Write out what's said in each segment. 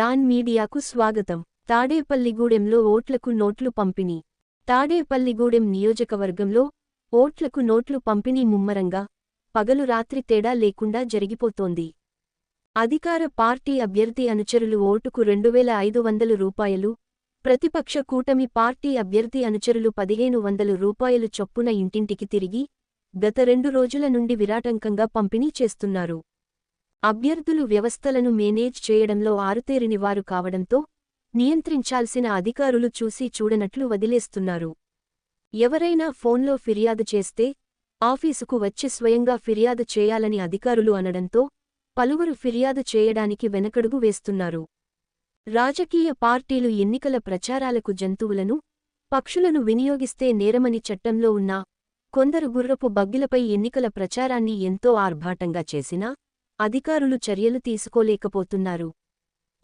Don మీడియాకు స్వాగతం. తాడేపల్లిగూడెంలో ఓట్లకు నోట్లు పంపిణీ. తాడేపల్లిగూడెం నియోజకవర్గంలో ఓట్లకు నోట్లు పంపిణీ ముమ్మరంగా పగలు రాత్రి తేడా లేకుండా జరిగిపోతోంది. అధికార పార్టీ అభ్యర్థి అనుచరులు ఓటుకు రెండువేల ఐదు వందలు రూపాయలు ప్రతిపక్ష కూటమి పార్టీ అభ్యర్థి అనుచరులు పదిహేను వందలు రూపాయలు చొప్పున ఇంటింటికి తిరిగి గత రెండు రోజుల నుండి విరాటంకంగా పంపిణీ చేస్తున్నారు. అభ్యర్థులు వ్యవస్థలను మేనేజ్ చేయడంలో ఆరుతేరినివారు కావడంతో నియంత్రించాల్సిన అధికారులు చూసి చూడనట్లు వదిలేస్తున్నారు. ఎవరైనా ఫోన్లో ఫిర్యాదు చేస్తే ఆఫీసుకు వచ్చి స్వయంగా ఫిర్యాదు చేయాలని అధికారులు అనడంతో పలువురు ఫిర్యాదు చేయడానికి వెనకడుగు వేస్తున్నారు. రాజకీయ పార్టీలు ఎన్నికల ప్రచారాలకు జంతువులను పక్షులను వినియోగిస్తే నేరమని చట్టంలో ఉన్నా కొందరు గుర్రపు బగ్గిలపై ఎన్నికల ప్రచారాన్ని ఎంతో ఆర్భాటంగా చేసినా అధికారులు చర్యలు తీసుకోలేకపోతున్నారు.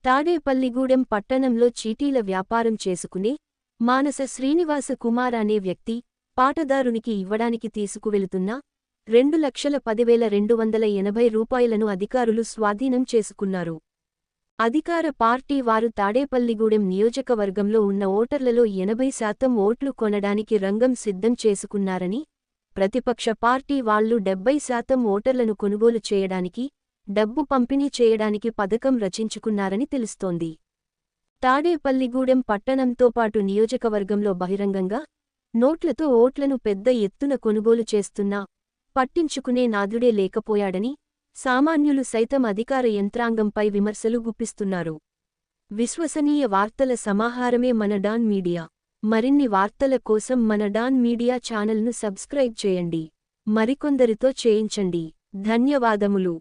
తాడేపల్లిగూడెం పట్టణంలో చీటీల వ్యాపారం చేసుకునే మానస శ్రీనివాస కుమార్ అనే వ్యక్తి పాటదారునికి ఇవ్వడానికి తీసుకువెళుతున్న రెండు లక్షల పదివేల రెండు వందల ఎనభై రూపాయలను అధికారులు స్వాధీనం చేసుకున్నారు. అధికార పార్టీ వారు తాడేపల్లిగూడెం నియోజకవర్గంలో ఉన్న ఓటర్లలో ఎనభై శాతం ఓట్లు కొనడానికి రంగం సిద్ధం చేసుకున్నారని ప్రతిపక్ష పార్టీ వాళ్ళు డెబ్బై శాతం ఓటర్లను కొనుగోలు చేయడానికి డబ్బు పంపిణీ చేయడానికి పథకం రచించుకున్నారని తెలుస్తోంది. తాడేపల్లిగూడెం పట్టణంతో పాటు నియోజకవర్గంలో బహిరంగంగా నోట్లతో ఓట్లను పెద్ద ఎత్తున కొనుగోలు చేస్తున్నా పట్టించుకునే నాదుడే లేకపోయాడని సామాన్యులు సైతం అధికార యంత్రాంగంపై విమర్శలు గుప్పిస్తున్నారు. విశ్వసనీయ వార్తల సమాహారమే మన డాన్ మీడియా. మరిన్ని వార్తల కోసం మన డాన్ మీడియా ఛానల్ను సబ్స్క్రైబ్ చేయండి. మరికొందరితో చేయించండి. ధన్యవాదములు.